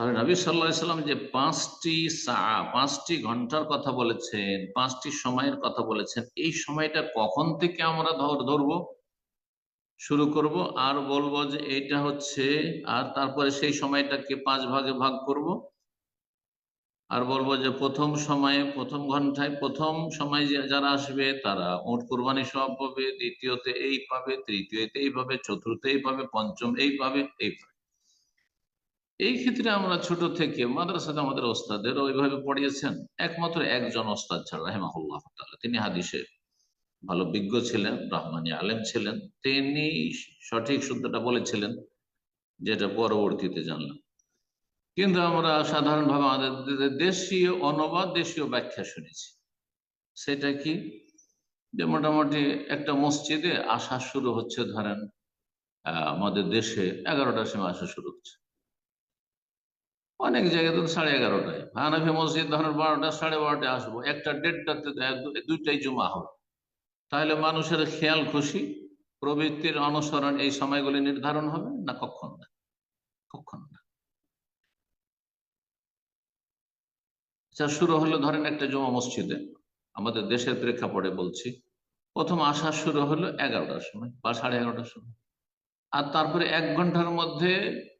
তাহলে নবী সাল্লাহ সাল্লাম যে পাঁচটি পাঁচটি ঘণ্টার কথা বলেছেন, পাঁচটি সময়ের কথা বলেছেন, এই সময়টা কখন থেকে আমরা ধর, ধরবো? শুরু করব আর বলব যে এইটা হচ্ছে, আর তারপরে সেই সময়টাকে পাঁচ ভাগে ভাগ করব। আর বলব যে প্রথম সময়ে, প্রথম ঘন্টায়, প্রথম সময় যারা আসবে তারা ওট কোরবানি সব পাবে, দ্বিতীয়তে এই পাবে, তৃতীয়তে এই পাবে, চতুর্থ এই পাবে, পঞ্চম এই পাবে এই পাবে। এই ক্ষেত্রে আমরা ছোট থেকে মাদ্রাসাতে আমাদের ওস্তাদের ওইভাবে পড়িয়েছেন। একমাত্র একজন ওস্তাদ ছাড়া হেমাহুল্লাহ তিনি হাদিসে ভালো বিজ্ঞ ছিলেন রহমানী আলেম ছিলেন। তিনি সঠিক শুদ্ধটা বলেছিলেন, যেটা পরবর্তীতে জানলাম। কিন্তু আমরা সাধারণভাবে আমাদের দেশীয় অনুবাদ, দেশীয় ব্যাখ্যা শুনেছি। সেটা কি? যে মোটামুটি একটা মসজিদে আসা শুরু হচ্ছে, ধরেন আমাদের দেশে এগারোটার সময় আসা শুরু হচ্ছে। অনেক জায়গায় তো সাড়ে এগারোটায়। হানাফি মসজিদ ধরেন বারোটা, সাড়ে বারোটায় আসব। একটা দেড়টাতে দুইটাই জমা হবে। তাহলে মানুষের খেয়াল খুশি, প্রবৃত্তির অনুসরণ এই সময়গুলি নির্ধারণ হবে না কখন না? কখন না। আচ্ছা শুরু হলো ধরেন একটা জমা মসজিদে। আমাদের দেশের প্রেক্ষাপটে বলছি, প্রথম আসা শুরু হলো এগারোটার সময় বা সাড়ে এগারোটার সময়। আর তারপরে এক ঘণ্টার মধ্যে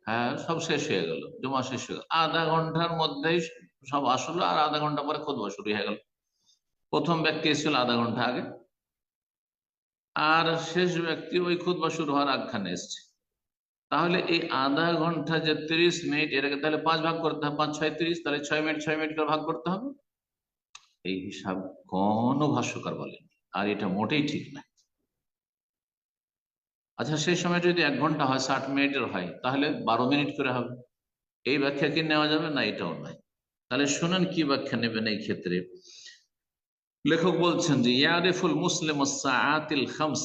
হ্যাঁ সব শেষ হয়ে গেল, জমা শেষ হয়ে গেল। আধা ঘণ্টার মধ্যেই সব আসলো আর আধা ঘণ্টা পরে খুদবা শুরু হয়ে গেল। প্রথম ব্যক্তি এসেছিল আধা ঘণ্টা আগে। আর শেষ ব্যক্তি ওই খুদবা শুরু হওয়ার আগখানে এসছে। তাহলে এই আধা ঘণ্টা যে তিরিশ মিনিট, এটাকে তাহলে পাঁচ ভাগ করতে হবে, পাঁচ ছয় তিরিশ, তাহলে ছয় মিনিট ছয় মিনিট করে ভাগ করতে হবে। এই হিসাব কোনো ভাষ্যকার বলেন আর এটা মোটেই ঠিক না। আচ্ছা সেই সময় যদি এক ঘণ্টা হয়, ষাট মিনিটের হয়, তাহলে বারো মিনিট করে হবে। এই ব্যাখ্যা কি নেওয়া যাবে? না, এটাও নয়। তাহলে শুনেন কি ব্যাখ্যা নেবেন এই ক্ষেত্রে। লেখক বলছেন যে, ইয়ারিফুল মুসলিম সাআতিল খামস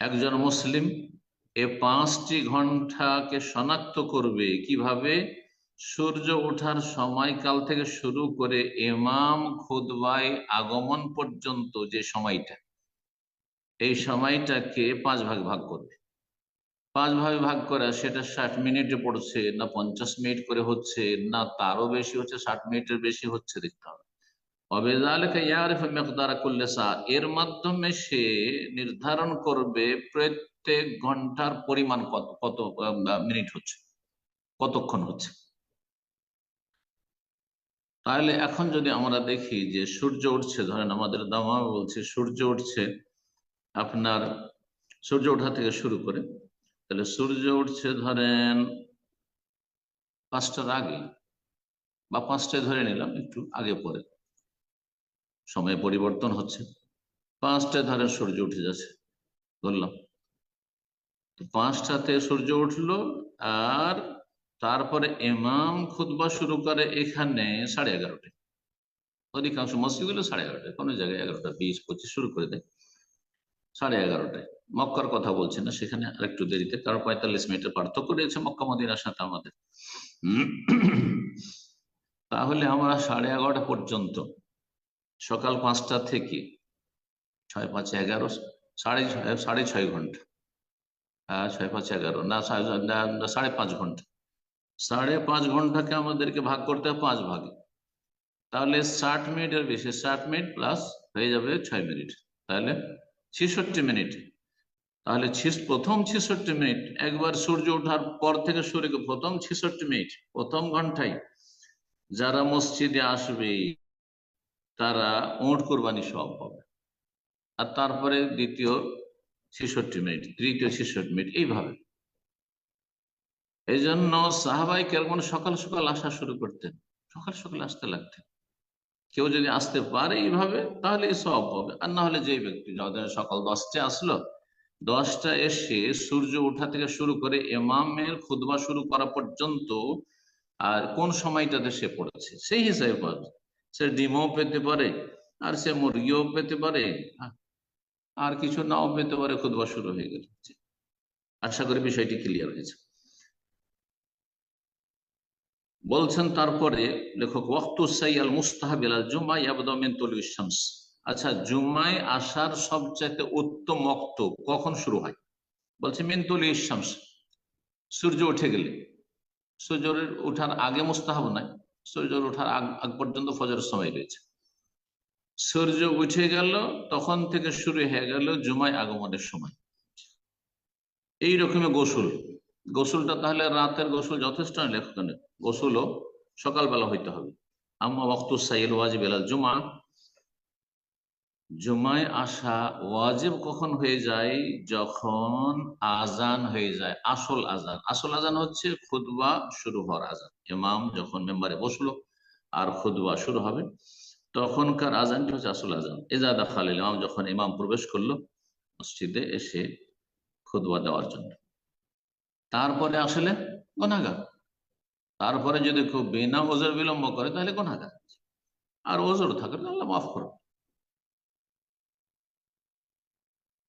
একজন মুসলিম এ পাঁচটি ঘন্টাকে শনাক্ত করবে কীভাবে? সূর্য ওঠার সময়কাল থেকে শুরু করে এমাম খুদবাই আগমন পর্যন্ত যে সময়টা, এই সময়টাকে পাঁচ ভাগ ভাগ করবে। পাঁচ ভাগে ভাগ করা, সেটা ষাট মিনিটে পড়ছে, না পঞ্চাশ মিনিট করে হচ্ছে, না তারও বেশি হচ্ছে, ষাট মিনিটের বেশি হচ্ছে দেখতে হবে। এর মাধ্যমে সে নির্ধারণ করবে প্রত্যেক ঘণ্টার পরিমাণ কত কত মিনিট হচ্ছে, কতক্ষণ হচ্ছে। তাহলে এখন যদি আমরা দেখি যে সূর্য উঠছে, ধরেন আমাদের দামা বলছে, সূর্য উঠছে আপনার, সূর্য ওঠা থেকে শুরু করে, তাহলে সূর্য উঠছে ধরেন পাঁচটার আগে বা পাঁচটায় ধরে নিলাম একটু আগে পরে। সময় পরিবর্তন হচ্ছে, পাঁচটায় ধরেন সূর্য উঠে যাচ্ছে, ধরলাম। তো পাঁচটাতে সূর্য উঠল আর তারপরে এমাম খুদবা শুরু করে এখানে সাড়ে এগারোটায়। অধিকাংশ মসজিদগুলো সাড়ে এগারোটায়, কোনো জায়গায় এগারোটা, বিশ, পঁচিশ শুরু করে দেয়। সাড়ে এগারোটায়। মক্কার কথা বলছি না, সেখানে আরেকটু দেরিতে, কারণ পঁয়তাল্লিশ মিনিটের পার্থক্য রয়েছে মক্কা, মদিনার সাথে আমাদের। তাহলে আমরা সাড়ে এগারোটা পর্যন্ত, সকাল পাঁচটা থেকে ছয় পাঁচ এগারো, সাড়ে ছয় সাড়ে ছয় ঘণ্টা। ছয় পাঁচ এগারো না, সাড়ে পাঁচ ঘণ্টা। সাড়ে পাঁচ ঘন্টাকে আমাদেরকে ভাগ করতে হবে পাঁচ ভাগে। তাহলে ষাট মিনিটের বেশি, ষাট মিনিট প্লাস হয়ে যাবে ছয় মিনিট। তাহলে ছেষট্টি মিনিট। তাহলে প্রথম ছেষট্টি মিনিট, একবার সূর্য ওঠার পর থেকে শুরু প্রথম ছেষট্টি মিনিট, প্রথম ঘন্টায় যারা মসজিদে আসবে, তারা ওট কোরবানি সব পাবে। আর তারপরে দ্বিতীয় ছেষট্টি মিনিট, তৃতীয় ছেষট্টি মিনিট, এইভাবে। এই জন্য সাহাবাই কেমন সকাল সকাল আসা শুরু করতেন। সকাল সকাল আসতে লাগতেন। কেউ যদি আসতে পারে এইভাবে, তাহলে সব হবে। আর না হলে যে ব্যক্তি সকাল দশটায় আসলো দশটা এসে সূর্য ওঠা থেকে শুরু করে এমামের খুদবা শুরু করা পর্যন্ত, আর কোন সময়টাতে সে পড়েছে, সেই হিসাবে পাবে সে ডিমও পেতে পারে, আর সে মুরগিও পেতে পারে, আর কিছু নাও পেতে পারে খুদবা শুরু হয়ে গেল। আশা করি বিষয়টি ক্লিয়ার হয়েছে। বলছেন তারপরে লেখক, ওয়াক্তু সাইয়াল মুস্তাহাবিল জুমা ইয়াবদামিন শামস। আচ্ছা জুমায় আসার সবচাইতে উত্তম অক্ত কখন শুরু হয়? বলছে মিন্তুল ইসামস সূর্য উঠে গেলে। সূর্যের ওঠার আগে মুস্তাহাব নাই সূর্য ওঠার আগ পর্যন্ত ফজরের সময় রয়েছে। সূর্য উঠে গেল, তখন থেকে শুরু হয়ে গেল জুমায় আগমনের সময়। এই রকমের গোসল। গোসলটা তাহলে রাতের গোসল যথেষ্ট নয় লেখকের। গোসলও সকালবেলা হইতে হবে। আম্মা ওয়াক্তু সাইল ওয়াজিব এলাল জুমা জুমায় আসা ওয়াজিব কখন হয়ে যায়? যখন আজান হয়ে যায়, আসল আজান আসল আজান হচ্ছে খুদবা শুরু হওয়ার আজান ইমাম যখন মেম্বারে বসল, আর খুদবা শুরু হবে, তখনকার আজানটি হচ্ছে আসল আজান এজাদা খালিল ইমাম, যখন ইমাম প্রবেশ করল, মসজিদে এসে খুদবা দেওয়ার জন্য। তারপরে আসলে গোনাগার তারপরে যদি খুব বিনা ওজোর বিলম্ব করে, তাহলে গোনাগার আর ওজোর থাকলে আল্লাহ মাফ করবে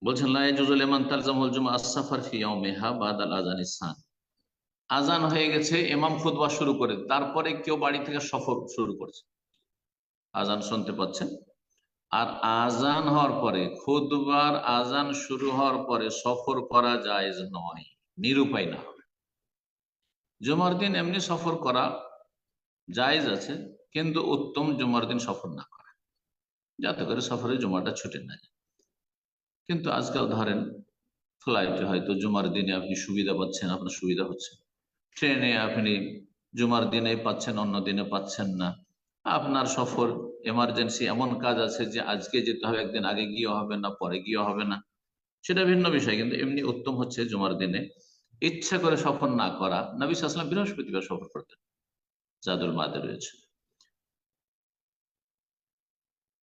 বলছেন লাইজুজুল ইমান তালজামুল জুমা আসসাফার ফি ইয়াউমিহা বাদাল আজান ইসান আজান হয়ে গেছে, ইমাম খুতবা শুরু করে, তারপরে কেউ বাড়ি থেকে সফর শুরু করছে। আজান শুনতে পাচ্ছেন? আর আজান হওয়ার পরে খুদবার আজান শুরু হওয়ার পরে সফর করা যায় নয়। নিরুপায় না হবে। জমার দিন এমনি সফর করা জায়েজ আছে, কিন্তু উত্তম জুমার দিন সফর না করা। যাতে করে সফরে জুমাটা ছুটে না যায়। কিন্তু আজকাল ধরেন, ফ্লাইটে হয়তো জুমার দিনে আপনি সুবিধা পাচ্ছেন, আপনার সুবিধা হচ্ছে। ট্রেনে আপনি জুমার দিনে পাচ্ছেন, অন্য দিনে পাচ্ছেন না। আপনার সফর এমার্জেন্সি এমন কাজ আছে যে আজকে যেতে হবে, একদিন আগে গিয়ে হবে না, পরে গিয়ে হবে না। সেটা ভিন্ন বিষয়, কিন্তু এমনি উত্তম হচ্ছে জুমার দিনে। ইচ্ছা করে সফর না করা, নবী আসলাম বৃহস্পতিবার সফর করতেন জাদুল মাদে রয়েছে।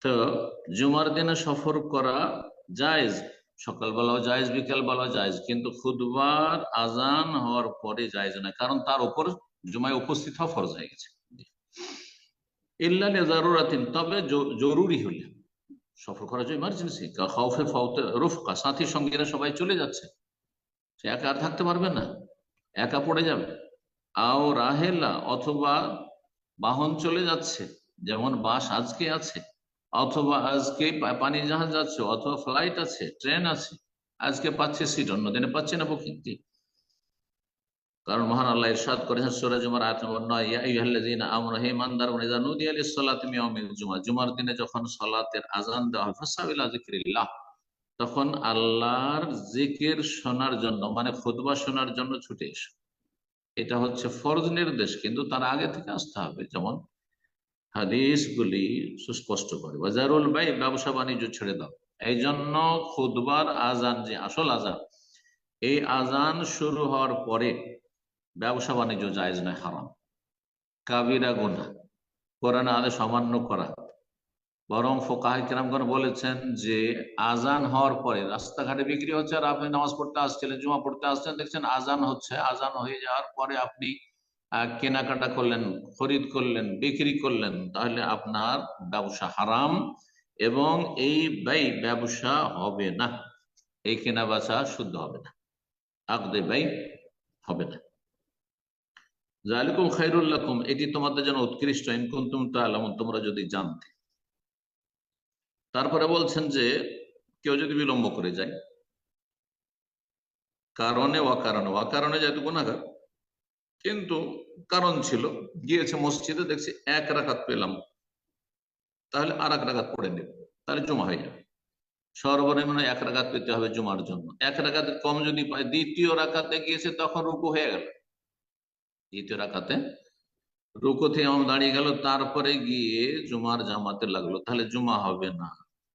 তো জুমার দিনে সফর করা জায়েজ, সকালবেলাও জায়েজ, বিকালবেলাও জায়েজ, কিন্তু খুদবার আজান হওয়ার পরে জায়েজ না কারণ তার উপর জুমায় উপস্থিত হওয়া ফরজ হয়ে গেছে। ইল্লা জারুরাতিন তবে জরুরি হলে সফর করা যায় ইমার্জেন্সি রুফকা, সাথী সঙ্গীরা সবাই চলে যাচ্ছে। সে একা আর থাকতে পারবে না। একা পড়ে যাবে। আও রাহেলা অথবা বাহন চলে যাচ্ছে, যেমন বাস আজকে আছে, অথবা আজকে পানি জাহাজ যাচ্ছে অথবা ফ্লাইট আছে ট্রেন আছে, আজকে পাচ্ছে সিট অন্যদিনে পাচ্ছে না প্রকৃতি কারণ মহান আল্লাহ ইরশাদ করেছেন সূরা জুমার আয়াত নম্বর 9 ইয়া আইয়ুহাল্লাযীনা আমানু, হে ইমানদারগণ, ইযা নুদিয়া লিস-সালাতি মিন জুমআ জুমার দিনে যখন সালাতের আযান দেওয়া হয়, ফাসাবিলা তখন আল্লাহর জিকির শোনার জন্য মানে খুতবা শোনার জন্য ছুটে এসো। এটা হচ্ছে ফরজ নির্দেশ, কিন্তু তার আগে থেকে আসতে হবে। যেমন হাদিসগুলি সুস্পষ্ট করে বাজারুল ভাই ব্যবসা বাণিজ্য ছেড়ে দাও। এই জন্য খুদবার আজান যে আসল আজান এই আজান শুরু হওয়ার পরে ব্যবসা বাণিজ্য জায়জ নয়, হারাম। কাবিরা গুনা কোরআন আদেশ অমান্য করা। বরং ফোকাহ কিরামগণ বলেছেন যে আজান হওয়ার পরে রাস্তাঘাটে বিক্রি হচ্ছে আর আপনি নামাজ পড়তে আসছিলেন, জুমা পড়তে আসছেন দেখছেন আজান হচ্ছে আজান হয়ে যাওয়ার পরে আপনি কেনাকাটা করলেন, খরিদ করলেন, বিক্রি করলেন, তাহলে আপনার ব্যবসা হারাম এবং এই ব্যয় ব্যবসা হবে না। এই কেনা বেচা শুদ্ধ হবে না। আকদে ব্যয় হবে না। জালিকুম খাইরুল্লাকুম এটি তোমাদের জন্য উৎকৃষ্ট। ইনকুন্তুম তাআলাম তোমরা যদি জানতে। তারপরে বলছেন যে কেউ যদি বিলম্ব করে যায়, কারণে অকারণে অকারণে যেহেতু গুণাগার কিন্তু কারণ ছিল, গিয়েছে মসজিদে, দেখছি এক রাখাত পেলাম, তাহলে আর এক রাখাত পড়ে নেব, তাহলে জমা হয়ে যাবে। সর্বনিম্ন এক রাখাত পেতে হবে জমার জন্য। এক রাখাত কম যদি পায়, দ্বিতীয় রাখাতে গিয়েছে, তখন রুকু হয়ে গেল। দ্বিতীয় রাখাতে রুকু থেকে আমার দাঁড়িয়ে গেল, তারপরে গিয়ে জুমার জামাতে লাগল। তাহলে জুমা হবে না।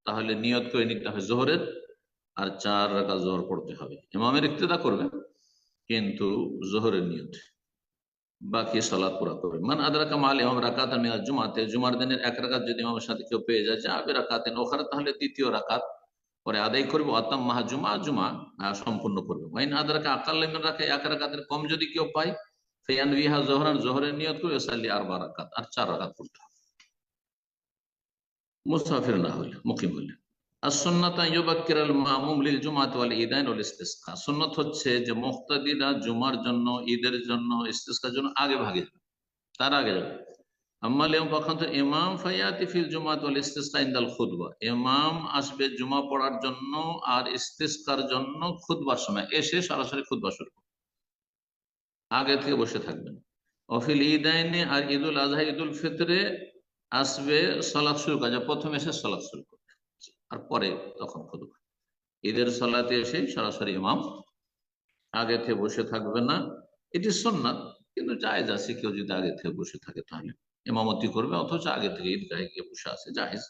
তাহলে নিয়ত করে নিতে হবে জোহরের, আর চার রাখা জোহর পড়তে হবে। ইমামের ইক্তেদা করবে, কিন্তু জোহরের নিয়ত। বাকি সলাদ পুরা করবে। মান আদরাকা মাল ইমাম রাকাত মিনাল জুমাতে, জুমার দিনের এক রাকাত যদি ইমামের সাথে কেউ পেয়ে যায়, যাবে রাকাতেন ওখানে, তাহলে দ্বিতীয় রাকাত পরে আদায় করবে। অতম মাহা জুমা জুমা সম্পূর্ণ করবে। ওয়াইন আদরাকা আকাল রাখে এক রাকাতের কম যদি কেউ পায় ফেয়ান বিহা জোহরান, জোহরের নিয়ত সাল্লি আর আর চার রাকাত পড়তে মুসাফির না মুকিম আর ইউবাক্কির আল মামুম লিল জুমাত ওয়াল ওয়াল সুন্নত হচ্ছে যে মুক্তাদিরা জুমার জন্য, ঈদের জন্য জন্য আগে ভাগে তার আগে যাবে। আম্মাল পক্ষান্ত ইমাম ফায়াতি ফিল জুমাত ওয়াল ইনদাল খুতবা। ইমাম আসবে জুমা পড়ার জন্য আর ইস্তিসকার জন্য খুতবার সময়। এসে সরাসরি খুতবা শুরু। আগে থেকে বসে থাকবেন। অফিল ঈদ আইনে আর ঈদুল আজহা, ঈদুল ফিতরে আসবে সলাৎ শুরু কাজে প্রথম এসে সলাৎ শুরু করবে, আর পরে তখন খুতবা ঈদের সলাতে এসে সরাসরি ইমাম আগে থেকে বসে থাকবে না। এটি সুন্নাত, কিন্তু জায়েজ আছে, কেউ যদি আগে থেকে বসে থাকে তাহলে। ইমামতি করবে, অথচ আগে থেকে ঈদগাহে গিয়ে বসে আছে জাহেজ